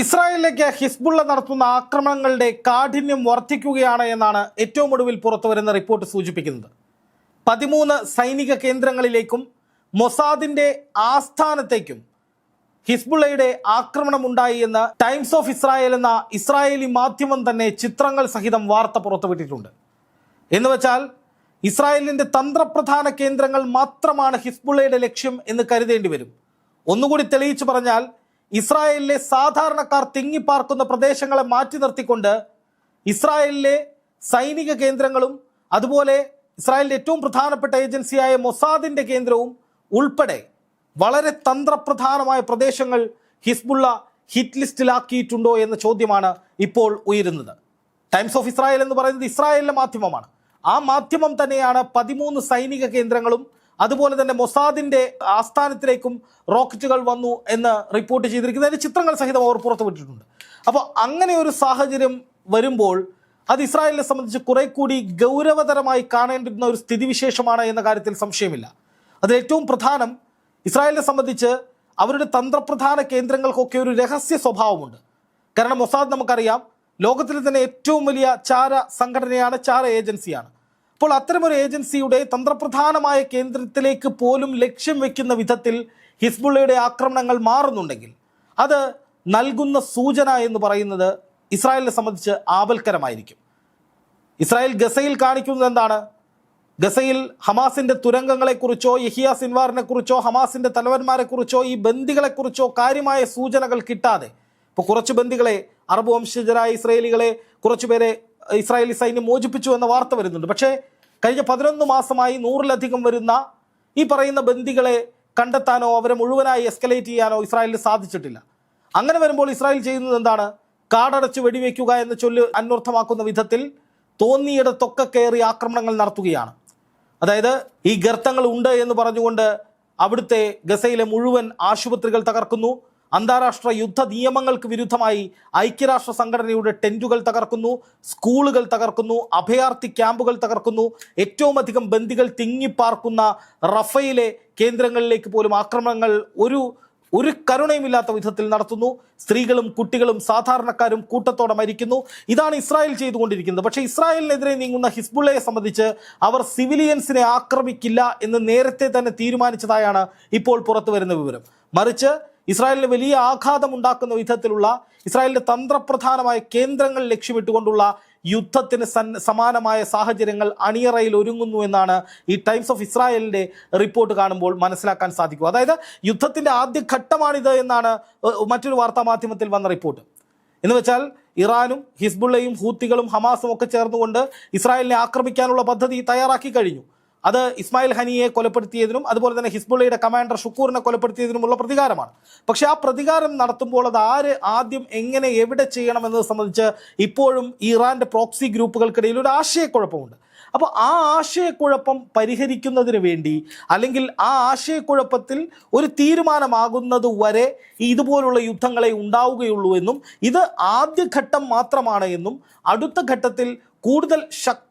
ഇസ്രായേലിലേക്ക് ഹിസ്ബുള്ള നടത്തുന്ന ആക്രമണങ്ങളുടെ കാഠിന്യം വർദ്ധിക്കുകയാണ് എന്നാണ് ഏറ്റവും ഒടുവിൽ പുറത്തുവരുന്ന റിപ്പോർട്ട് സൂചിപ്പിക്കുന്നത്. പതിമൂന്ന് സൈനിക കേന്ദ്രങ്ങളിലേക്കും മൊസാദിന്റെ ആസ്ഥാനത്തേക്കും ഹിസ്ബുള്ളയുടെ ആക്രമണമുണ്ടായി എന്ന് ടൈംസ് ഓഫ് ഇസ്രായേൽ എന്ന ഇസ്രായേലി മാധ്യമം തന്നെ ചിത്രങ്ങൾ സഹിതം വാർത്ത പുറത്തുവിട്ടിട്ടുണ്ട്. എന്ന് വെച്ചാൽ ഇസ്രായേലിന്റെ തന്ത്രപ്രധാന കേന്ദ്രങ്ങൾ മാത്രമാണ് ഹിസ്ബുള്ളയുടെ ലക്ഷ്യം എന്ന് കരുതേണ്ടി വരും. ഒന്നുകൂടി തെളിയിച്ചു പറഞ്ഞാൽ ഇസ്രായേലിലെ സാധാരണക്കാർ തിങ്ങിപ്പാർക്കുന്ന പ്രദേശങ്ങളെ മാറ്റി നിർത്തിക്കൊണ്ട് ഇസ്രായേലിലെ സൈനിക കേന്ദ്രങ്ങളും അതുപോലെ ഇസ്രായേലിന്റെ ഏറ്റവും പ്രധാനപ്പെട്ട ഏജൻസിയായ മൊസാദിന്റെ കേന്ദ്രവും ഉൾപ്പെടെ വളരെ തന്ത്രപ്രധാനമായ പ്രദേശങ്ങൾ ഹിസ്ബുള്ള ഹിറ്റ് ലിസ്റ്റിലാക്കിയിട്ടുണ്ടോ എന്ന ചോദ്യമാണ് ഇപ്പോൾ ഉയരുന്നത്. ടൈംസ് ഓഫ് ഇസ്രായേൽ എന്ന് പറയുന്നത് ഇസ്രായേലിലെ മാധ്യമമാണ്. ആ മാധ്യമം തന്നെയാണ് പതിമൂന്ന് സൈനിക കേന്ദ്രങ്ങളും അതുപോലെ തന്നെ മൊസാദിന്റെ ആസ്ഥാനത്തിലേക്കും റോക്കറ്റുകൾ വന്നു എന്ന് റിപ്പോർട്ട് ചെയ്തിരിക്കുന്നത്. അതിന്റെ ചിത്രങ്ങൾ സഹിതം അവർ പുറത്തുവിട്ടിട്ടുണ്ട്. അപ്പോൾ അങ്ങനെ ഒരു സാഹചര്യം വരുമ്പോൾ അത് ഇസ്രായേലിനെ സംബന്ധിച്ച് കുറെ കൂടി ഗൗരവതരമായി കാണേണ്ടിരുന്ന ഒരു സ്ഥിതിവിശേഷമാണ് എന്ന കാര്യത്തിൽ സംശയമില്ല. അതിൽ ഏറ്റവും പ്രധാനം ഇസ്രായേലിനെ സംബന്ധിച്ച് അവരുടെ തന്ത്രപ്രധാന കേന്ദ്രങ്ങൾക്കൊക്കെ ഒരു രഹസ്യ സ്വഭാവമുണ്ട്. കാരണം മൊസാദ് നമുക്കറിയാം ലോകത്തിലെ തന്നെ ഏറ്റവും വലിയ ചാര സംഘടനയാണ് ചാര ഏജൻസിയാണ്. അപ്പോൾ അത്തരമൊരു ഏജൻസിയുടെ തന്ത്രപ്രധാനമായ കേന്ദ്രത്തിലേക്ക് പോലും ലക്ഷ്യം വെക്കുന്ന വിധത്തിൽ ഹിസ്ബുള്ളയുടെ ആക്രമണങ്ങൾ മാറുന്നുണ്ടെങ്കിൽ അത് നൽകുന്ന സൂചന എന്ന് പറയുന്നത് ഇസ്രായേലിനെ സംബന്ധിച്ച് ആപൽക്കരമായിരിക്കും. ഇസ്രായേൽ ഗസയിൽ കാണിക്കുന്നത് എന്താണ്? ഗസയിൽ ഹമാസിന്റെ തുരങ്കങ്ങളെക്കുറിച്ചോ യഹിയ സിൻവാറിനെക്കുറിച്ചോ ഹമാസിന്റെ തലവന്മാരെക്കുറിച്ചോ ഈ ബന്ദികളെക്കുറിച്ചോ കാര്യമായ സൂചനകൾ കിട്ടാതെ ഇപ്പോൾ കുറച്ച് ബന്ദികളെ അറബ് വംശജരായ ഇസ്രായേലികളെ കുറച്ചുപേരെ ഇസ്രായേലി സൈന്യം മോചിപ്പിച്ചു എന്ന വാർത്ത വരുന്നുണ്ട്. പക്ഷേ കഴിഞ്ഞ പതിനൊന്ന് മാസമായി നൂറിലധികം വരുന്ന ഈ പറയുന്ന ബന്ദികളെ കണ്ടെത്താനോ അവരെ മുഴുവനായി എസ്കലേറ്റ് ചെയ്യാനോ ഇസ്രായേലിന് സാധിച്ചിട്ടില്ല. അങ്ങനെ വരുമ്പോൾ ഇസ്രായേൽ ചെയ്യുന്നത് എന്താണ്? കാടടച്ച് വെടിവെക്കുക എന്ന് ചൊല്ല് അന്വർത്ഥമാക്കുന്ന വിധത്തിൽ തോന്നിയിടത്തൊക്കെ കയറി ആക്രമണങ്ങൾ നടത്തുകയാണ്. അതായത് ഈ ഗർത്തങ്ങൾ ഉണ്ട് എന്ന് പറഞ്ഞുകൊണ്ട് അവിടുത്തെ ഗസയിലെ മുഴുവൻ ആശുപത്രികൾ തകർക്കുന്നു. അന്താരാഷ്ട്ര യുദ്ധ നിയമങ്ങൾക്ക് വിരുദ്ധമായി ഐക്യരാഷ്ട്ര സംഘടനയുടെ ടെന്റുകൾ തകർക്കുന്നു സ്കൂളുകൾ തകർക്കുന്നു അഭയാർത്ഥി ക്യാമ്പുകൾ തകർക്കുന്നു. ഏറ്റവും അധികം ബന്ദികൾ തിങ്ങിപ്പാർക്കുന്ന റഫയിലെ കേന്ദ്രങ്ങളിലേക്ക് പോലും ആക്രമണങ്ങൾ ഒരു ഒരു കരുണയുമില്ലാത്ത വിധത്തിൽ നടത്തുന്നു. സ്ത്രീകളും കുട്ടികളും സാധാരണക്കാരും കൂട്ടത്തോടെ മരിക്കുന്നു. ഇതാണ് ഇസ്രായേൽ ചെയ്തുകൊണ്ടിരിക്കുന്നത്. പക്ഷേ ഇസ്രായേലിനെതിരെ നീങ്ങുന്ന ഹിസ്ബുള്ളയെ സംബന്ധിച്ച് അവർ സിവിലിയൻസിനെ ആക്രമിക്കില്ല എന്ന് നേരത്തെ തന്നെ തീരുമാനിച്ചതായാണ് ഇപ്പോൾ പുറത്തു വരുന്ന വിവരം. മറിച്ച് ഇസ്രായേലിന് വലിയ ആഘാതം ഉണ്ടാക്കുന്ന വിധത്തിലുള്ള ഇസ്രായേലിന്റെ തന്ത്രപ്രധാനമായ കേന്ദ്രങ്ങൾ ലക്ഷ്യമിട്ടുകൊണ്ടുള്ള യുദ്ധത്തിന് സമാനമായ സാഹചര്യങ്ങൾ അണിയറയിൽ ഒരുങ്ങുന്നു എന്നാണ് ഈ ടൈംസ് ഓഫ് ഇസ്രായേലിന്റെ റിപ്പോർട്ട് കാണുമ്പോൾ മനസ്സിലാക്കാൻ സാധിക്കും അതായത് യുദ്ധത്തിന്റെ ആദ്യ ഘട്ടമാണിത് എന്നാണ് മറ്റൊരു വാർത്താ മാധ്യമത്തിൽ വന്ന റിപ്പോർട്ട്. എന്ന് വെച്ചാൽ ഇറാനും ഹിസ്ബുള്ളയും ഹൂത്തികളും ഹമാസും ഒക്കെ ചേർന്നുകൊണ്ട് ഇസ്രായേലിനെ ആക്രമിക്കാനുള്ള പദ്ധതി തയ്യാറാക്കി കഴിഞ്ഞു. അത് ഇസ്മായിൽ ഹനിയെ കൊലപ്പെടുത്തിയതിനും അതുപോലെ തന്നെ ഹിസ്ബുള്ളയുടെ കമാൻഡർ ഷുക്കൂറിനെ കൊലപ്പെടുത്തിയതിനുമുള്ള പ്രതികാരമാണ്. പക്ഷേ ആ പ്രതികാരം നടത്തുമ്പോൾ അത് ആര് ആദ്യം എങ്ങനെ എവിടെ ചെയ്യണമെന്നത് സംബന്ധിച്ച് ഇപ്പോഴും ഇറാന്റെ പ്രോക്സി ഗ്രൂപ്പുകൾക്കിടയിൽ ഒരു ആശയക്കുഴപ്പമുണ്ട്. അപ്പോൾ ആ ആശയക്കുഴപ്പം പരിഹരിക്കുന്നതിന് വേണ്ടി അല്ലെങ്കിൽ ആ ആശയക്കുഴപ്പത്തിൽ ഒരു തീരുമാനമാകുന്നത് വരെ ഇതുപോലുള്ള യുദ്ധങ്ങളെ ഉണ്ടാവുകയുള്ളൂ എന്നും ഇത് ആദ്യഘട്ടം മാത്രമാണ് എന്നും അടുത്ത ഘട്ടത്തിൽ കൂടുതൽ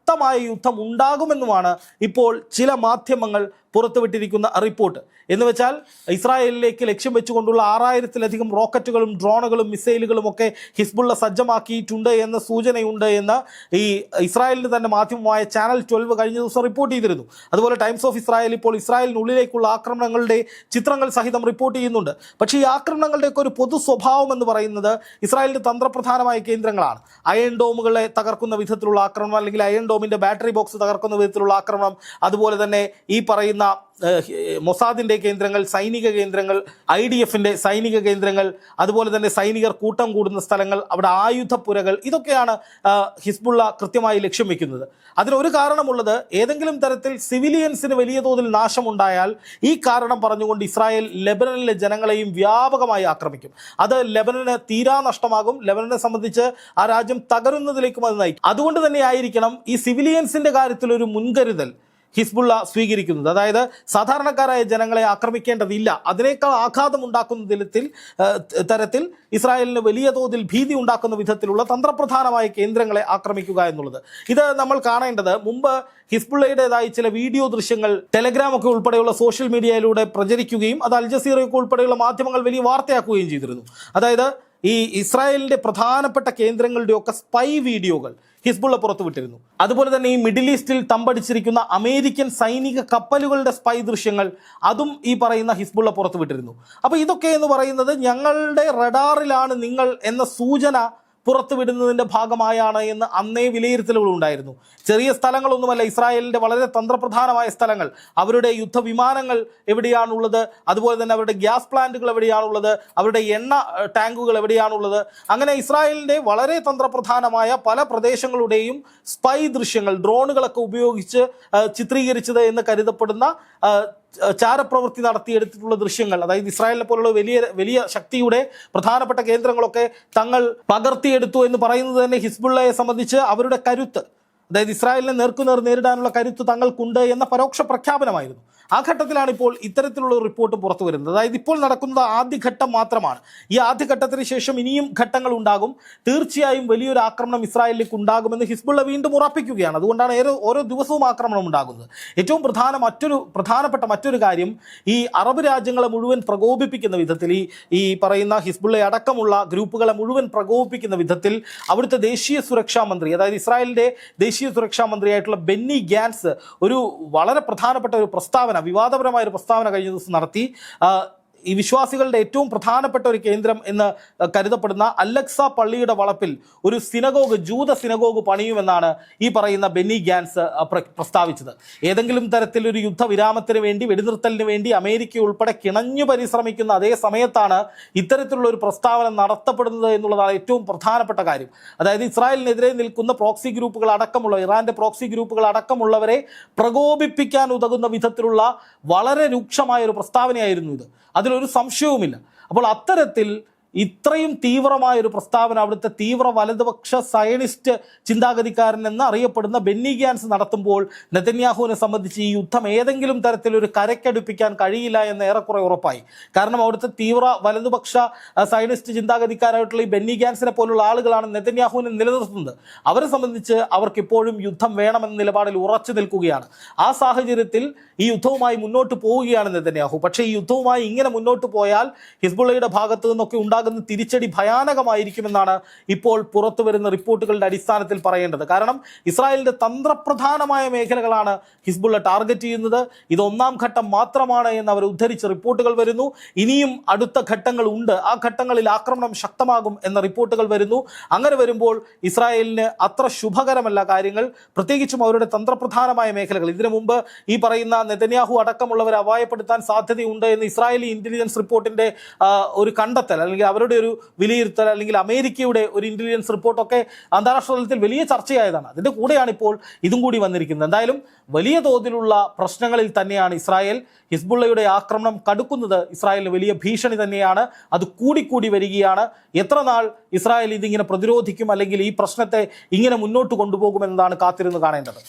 ശക്തമായ യുദ്ധം ഉണ്ടാകുമെന്നുമാണ് ഇപ്പോൾ ചില മാധ്യമങ്ങൾ പുറത്തുവിട്ടിരിക്കുന്ന റിപ്പോർട്ട്. എന്ന് വെച്ചാൽ ഇസ്രായേലിലേക്ക് ലക്ഷ്യം വെച്ചുകൊണ്ടുള്ള ആറായിരത്തിലധികം റോക്കറ്റുകളും ഡ്രോണുകളും മിസൈലുകളും ഒക്കെ ഹിസ്ബുള്ള സജ്ജമാക്കിയിട്ടുണ്ട് എന്ന സൂചനയുണ്ട് എന്ന് ഈ ഇസ്രായേലിന് തന്നെ മാധ്യമമായ ചാനൽ ട്വൽവ് കഴിഞ്ഞ ദിവസം റിപ്പോർട്ട് ചെയ്തിരുന്നു. അതുപോലെ ടൈംസ് ഓഫ് ഇസ്രായേൽ ഇപ്പോൾ ഇസ്രായേലിനുള്ളിലേക്കുള്ള ആക്രമണങ്ങളുടെ ചിത്രങ്ങൾ സഹിതം റിപ്പോർട്ട് ചെയ്യുന്നുണ്ട്. പക്ഷേ ഈ ആക്രമണങ്ങളുടെയൊക്കെ ഒരു പൊതു സ്വഭാവം എന്ന് പറയുന്നത് ഇസ്രായേലിന്റെ തന്ത്രപ്രധാനമായ കേന്ദ്രങ്ങളാണ്. അയൺ ഡോമുകളെ തകർക്കുന്ന വിധത്തിലുള്ള ആക്രമണം അല്ലെങ്കിൽ അയൺ ഡോമിന്റെ ബാറ്ററി ബോക്സ് തകർക്കുന്ന വിധത്തിലുള്ള ആക്രമണം അതുപോലെ തന്നെ ഈ പറയുന്ന ഏഹ്, മൊസാദിന്റെ കേന്ദ്രങ്ങൾ സൈനിക കേന്ദ്രങ്ങൾ ഐ ഡി എഫിന്റെ സൈനിക കേന്ദ്രങ്ങൾ അതുപോലെ തന്നെ സൈനികർ കൂട്ടം കൂടുന്ന സ്ഥലങ്ങൾ അവിടെ ആയുധപ്പുരകൾ ഇതൊക്കെയാണ് ഹിസ്ബുള്ള കൃത്യമായി ലക്ഷ്യം വെക്കുന്നത്. അതിനൊരു കാരണമുള്ളത് ഏതെങ്കിലും തരത്തിൽ സിവിലിയൻസിന് വലിയ തോതിൽ നാശമുണ്ടായാൽ ഈ കാരണം പറഞ്ഞുകൊണ്ട് ഇസ്രായേൽ ലെബനനിലെ ജനങ്ങളെയും വ്യാപകമായി ആക്രമിക്കും. അത് ലെബനന് തീരാ നഷ്ടമാകും. ലെബനനെ സംബന്ധിച്ച് ആ രാജ്യം തകരുന്നതിലേക്കും അത് നയിക്കും. അതുകൊണ്ട് തന്നെ ആയിരിക്കണം ഈ സിവിലിയൻസിന്റെ കാര്യത്തിൽ ഒരു മുൻകരുതൽ. ഹിസ്ബുള്ള സ്വീകരിക്കുന്നത്. അതായത് സാധാരണക്കാരായ ജനങ്ങളെ ആക്രമിക്കേണ്ടതില്ല. അതിനേക്കാൾ ആഘാതം ഉണ്ടാക്കുന്ന തരത്തിൽ തരത്തിൽ ഇസ്രായേലിന് വലിയ തോതിൽ ഭീതി ഉണ്ടാക്കുന്ന വിധത്തിലുള്ള തന്ത്രപ്രധാനമായ കേന്ദ്രങ്ങളെ ആക്രമിക്കുക എന്നുള്ളത്. ഇത് നമ്മൾ കാണേണ്ടത് മുമ്പ് ഹിസ്ബുള്ളയുടേതായി ചില വീഡിയോ ദൃശ്യങ്ങൾ ടെലഗ്രാം ഒക്കെ ഉൾപ്പെടെയുള്ള സോഷ്യൽ മീഡിയയിലൂടെ പ്രചരിക്കുകയും അത് അൽ ജസീറയൊക്കെ ഉൾപ്പെടെയുള്ള മാധ്യമങ്ങൾ വലിയ വാർത്തയാക്കുകയും ചെയ്തിരുന്നു. അതായത് ഈ ഇസ്രായേലിന്റെ പ്രധാനപ്പെട്ട കേന്ദ്രങ്ങളുടെ ഒക്കെ സ്പൈ വീഡിയോകൾ ഹിസ്ബുള്ള പുറത്തു വിട്ടിരുന്നു അതുപോലെ തന്നെ ഈ മിഡിൽ ഈസ്റ്റിൽ തമ്പടിച്ചിരിക്കുന്ന അമേരിക്കൻ സൈനിക കപ്പലുകളുടെ സ്പൈ ദൃശ്യങ്ങൾ അതും ഈ പറയുന്ന ഹിസ്ബുള്ള പുറത്തു വിട്ടിരുന്നു അപ്പോൾ ഇതൊക്കെ എന്ന് പറയുന്നത് ഞങ്ങളുടെ റഡാറിലാണ് നിങ്ങൾ എന്ന സൂചന പുറത്തുവിടുന്നതിന്റെ ഭാഗമായാണ് എന്ന് അന്നേ വിലയിരുത്തലുകളുണ്ടായിരുന്നു. ചെറിയ സ്ഥലങ്ങളൊന്നുമല്ല ഇസ്രായേലിന്റെ വളരെ തന്ത്രപ്രധാനമായ സ്ഥലങ്ങൾ. അവരുടെ യുദ്ധവിമാനങ്ങൾ എവിടെയാണുള്ളത്? അതുപോലെ തന്നെ അവരുടെ ഗ്യാസ് പ്ലാന്റുകൾ എവിടെയാണുള്ളത്? അവരുടെ എണ്ണ ടാങ്കുകൾ എവിടെയാണുള്ളത്? അങ്ങനെ ഇസ്രായേലിന്റെ വളരെ തന്ത്രപ്രധാനമായ പല പ്രദേശങ്ങളുടെയും സ്പൈ ദൃശ്യങ്ങൾ ഡ്രോണുകളൊക്കെ ഉപയോഗിച്ച് ചിത്രീകരിച്ചത് എന്ന് കരുതപ്പെടുന്ന ചാരപ്രവൃത്തി നടത്തിയെടുത്തിട്ടുള്ള ദൃശ്യങ്ങൾ അതായത് ഇസ്രായേലിനെ പോലുള്ള വലിയ വലിയ ശക്തിയുടെ പ്രധാനപ്പെട്ട കേന്ദ്രങ്ങളൊക്കെ തങ്ങൾ പകർത്തിയെടുത്തു എന്ന് പറയുന്നത് തന്നെ ഹിസ്ബുള്ളയെ സംബന്ധിച്ച് അവരുടെ കരുത്ത് അതായത് ഇസ്രായേലിനെ നേർക്കുനേർ നേരിടാനുള്ള കരുത്ത് തങ്ങൾക്കുണ്ട് എന്ന പരോക്ഷ പ്രഖ്യാപനമായിരുന്നു. ആ ഘട്ടത്തിലാണ് ഇപ്പോൾ ഇത്തരത്തിലുള്ള റിപ്പോർട്ട് പുറത്തു വരുന്നത്. അതായത് ഇപ്പോൾ നടക്കുന്നത് ആദ്യഘട്ടം മാത്രമാണ്. ഈ ആദ്യഘട്ടത്തിന് ശേഷം ഇനിയും ഘട്ടങ്ങൾ ഉണ്ടാകും. തീർച്ചയായും വലിയൊരു ആക്രമണം ഇസ്രായേലിലേക്ക് ഉണ്ടാകുമെന്ന് ഹിസ്ബുള്ള വീണ്ടും ഉറപ്പിക്കുകയാണ്. അതുകൊണ്ടാണ് ഓരോ ഓരോ ദിവസവും ആക്രമണം ഉണ്ടാകുന്നത്. ഏറ്റവും പ്രധാന മറ്റൊരു പ്രധാനപ്പെട്ട മറ്റൊരു കാര്യം ഈ അറബ് രാജ്യങ്ങളെ മുഴുവൻ പ്രകോപിപ്പിക്കുന്ന വിധത്തിൽ ഈ ഈ പറയുന്ന ഹിസ്ബുള്ള അടക്കമുള്ള ഗ്രൂപ്പുകളെ മുഴുവൻ പ്രകോപിപ്പിക്കുന്ന വിധത്തിൽ അവിടുത്തെ ദേശീയ സുരക്ഷാ മന്ത്രി അതായത് ഇസ്രായേലിന്റെ ദേശീയ സുരക്ഷാ മന്ത്രിയായിട്ടുള്ള ബെന്നി ഗ്യാൻസ് ഒരു വളരെ പ്രധാനപ്പെട്ട ഒരു പ്രസ്താവന വിവാദപരമായ ഒരു പ്രസ്താവന കഴിഞ്ഞ ദിവസം നടത്തി. ഈ വിശ്വാസികളുടെ ഏറ്റവും പ്രധാനപ്പെട്ട ഒരു കേന്ദ്രം എന്ന് കരുതപ്പെടുന്ന അലക്സ പള്ളിയുടെ വളപ്പിൽ ഒരു സിനഗോഗ് ജൂത സിനഗോഗ് പണിയുമെന്നാണ് ഈ പറയുന്ന ബെന്നി ഗ്യാൻസ് പ്രസ്താവിച്ചത്. ഏതെങ്കിലും തരത്തിലൊരു യുദ്ധവിരാമത്തിന് വേണ്ടി വെടിനിർത്തലിന് വേണ്ടി അമേരിക്ക ഉൾപ്പെടെ കിണഞ്ഞു പരിശ്രമിക്കുന്ന അതേ സമയത്താണ് ഇത്തരത്തിലുള്ള ഒരു പ്രസ്താവന നടത്തപ്പെടുന്നത് എന്നുള്ളതാണ് ഏറ്റവും പ്രധാനപ്പെട്ട കാര്യം. അതായത് ഇസ്രായേലിനെതിരെ നിൽക്കുന്ന പ്രോക്സി ഗ്രൂപ്പുകൾ അടക്കമുള്ള ഇറാന്റെ പ്രോക്സി ഗ്രൂപ്പുകൾ അടക്കമുള്ളവരെ പ്രകോപിപ്പിക്കാൻ ഉതകുന്ന വിധത്തിലുള്ള വളരെ രൂക്ഷമായ ഒരു പ്രസ്താവനയായിരുന്നു ഇത്. അതിലൊരു സംശയവുമില്ല. അപ്പോൾ അത്തരത്തിൽ ഇത്രയും തീവ്രമായ ഒരു പ്രസ്താവന അവിടുത്തെ തീവ്ര വലതുപക്ഷ സയനിസ്റ്റ് ചിന്താഗതിക്കാരൻ എന്ന് അറിയപ്പെടുന്ന ബെന്നി ഗ്യാൻസ് നടത്തുമ്പോൾ നെതന്യാഹുവിനെ സംബന്ധിച്ച് ഈ യുദ്ധം ഏതെങ്കിലും തരത്തിലൊരു കരക്കടുപ്പിക്കാൻ കഴിയില്ല എന്ന് ഏറെക്കുറെ ഉറപ്പായി. കാരണം അവിടുത്തെ തീവ്ര വലതുപക്ഷ സയനിസ്റ്റ് ചിന്താഗതിക്കാരായിട്ടുള്ള ഈ ബെന്നി ഗ്യാൻസിനെ പോലുള്ള ആളുകളാണ് നെതന്യാഹുവിനെ നിലനിർത്തുന്നത്. അവരെ സംബന്ധിച്ച് അവർക്ക് ഇപ്പോഴും യുദ്ധം വേണമെന്ന നിലപാടിൽ ഉറച്ചു നിൽക്കുകയാണ്. ആ സാഹചര്യത്തിൽ ഈ യുദ്ധവുമായി മുന്നോട്ട് പോവുകയാണ് നെതന്യാഹു. പക്ഷേ ഈ യുദ്ധവുമായി ഇങ്ങനെ മുന്നോട്ട് പോയാൽ ഹിസ്ബുള്ളയുടെ ഭാഗത്തു നിന്നൊക്കെ ഉണ്ടാകുന്ന തിരിച്ചടി ഭയാനകമായിരിക്കുമെന്നാണ് ഇപ്പോൾ പുറത്തു വരുന്ന റിപ്പോർട്ടുകളുടെ അടിസ്ഥാനത്തിൽ പറയേണ്ടത്. കാരണം ഇസ്രായേലിന്റെ തന്ത്രപ്രധാനമായ മേഖലകളാണ് ഹിസ്ബുള്ള ടാർഗറ്റ് ചെയ്യുന്നത്. ഇത് ഒന്നാം ഘട്ടം മാത്രമാണ് എന്ന് അവർ ഉദ്ധരിച്ച് റിപ്പോർട്ടുകൾ വരുന്നു. ഇനിയും അടുത്ത ഘട്ടങ്ങൾ ഉണ്ട്. ആ ഘട്ടങ്ങളിൽ ആക്രമണം ശക്തമാകും എന്ന റിപ്പോർട്ടുകൾ വരുന്നു. അങ്ങനെ വരുമ്പോൾ ഇസ്രായേലിന് അത്ര ശുഭകരമല്ല കാര്യങ്ങൾ. പ്രത്യേകിച്ചും അവരുടെ തന്ത്രപ്രധാനമായ മേഖലകൾ. ഇതിനു മുമ്പ് ഈ പറയുന്ന നെതന്യാഹു അടക്കമുള്ളവരെ അപായപ്പെടുത്താൻ സാധ്യതയുണ്ട് എന്ന് ഇസ്രായേലി ഇന്റലിജൻസ് റിപ്പോർട്ടിന്റെ ഒരു കണ്ടെത്തൽ അല്ലെങ്കിൽ അവരുടെ ഒരു വിലയിരുത്തൽ അല്ലെങ്കിൽ അമേരിക്കയുടെ ഒരു ഇന്റലിജൻസ് റിപ്പോർട്ടൊക്കെ അന്താരാഷ്ട്ര തലത്തിൽ വലിയ ചർച്ചയായതാണ്. അതിന്റെ കൂടെയാണ് ഇപ്പോൾ ഇതും കൂടി വന്നിരിക്കുന്നത്. എന്തായാലും വലിയ തോതിലുള്ള പ്രശ്നങ്ങളിൽ തന്നെയാണ് ഇസ്രായേൽ ഹിസ്ബുള്ളയുടെ ആക്രമണം കടുക്കുന്നത്. ഇസ്രായേലിന് വലിയ ഭീഷണി തന്നെയാണ്. അത് കൂടിക്കൂടി വരികയാണ്. എത്ര നാൾ ഇസ്രായേൽ ഇതിങ്ങനെ പ്രതിരോധിക്കും അല്ലെങ്കിൽ ഈ പ്രശ്നത്തെ ഇങ്ങനെ മുന്നോട്ട് കൊണ്ടുപോകുമെന്നതാണ് കാത്തിരുന്ന് കാണേണ്ടത്.